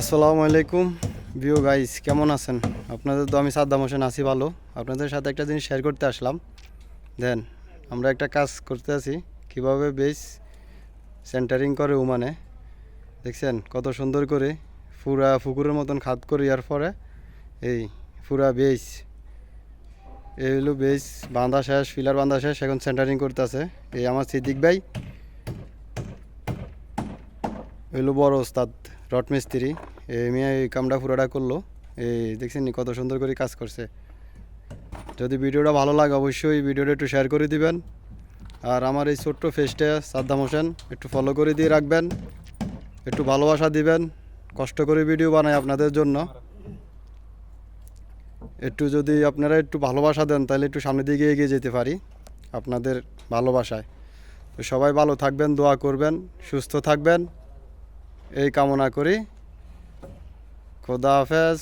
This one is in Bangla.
আসসালামু আলাইকুম। ভিউ গাইস কেমন আছেন? আপনাদের তো আমি সাদ্দাম হোসেন, আছি ভালো। আপনাদের সাথে একটা জিনিস শেয়ার করতে আসলাম। দেন আমরা একটা কাজ করতে আছি। কীভাবে বেস সেন্টারিং করে উমানে দেখছেন, কত সুন্দর করে ফুরা পুকুরের মতন খাত করে ইয়ার পরে এই ফুরা বেস এই হলো বেস বাঁধা শেষ ফিলার বাঁধা শেষ, এখন সেন্টারিং করতে আছে এই আমার সিদ্দিক ভাই হইল বড় ওস্তাদ রড মিস্ত্রি। এই মেয়ে এই কামটা পুরোটা করল। এই দেখছেন নি কত সুন্দর করে কাজ করছে। যদি ভিডিওটা ভালো লাগে অবশ্যই ভিডিওটা একটু শেয়ার করে দিবেন। আর আমার এই ছোট্ট ফেসটা সাদ্দাম হোসেন, একটু ফলো করে দিয়ে রাখবেন। একটু ভালোবাসা দিবেন। কষ্ট করে ভিডিও বানাই আপনাদের জন্য। একটু যদি আপনারা একটু ভালোবাসা দেন, তাহলে একটু সামনের দিকে এগিয়ে যেতে পারি আপনাদের ভালোবাসায়। তো সবাই ভালো থাকবেন, দোয়া করবেন, সুস্থ থাকবেন। এই কামনা করি। খোদা হাফেজ।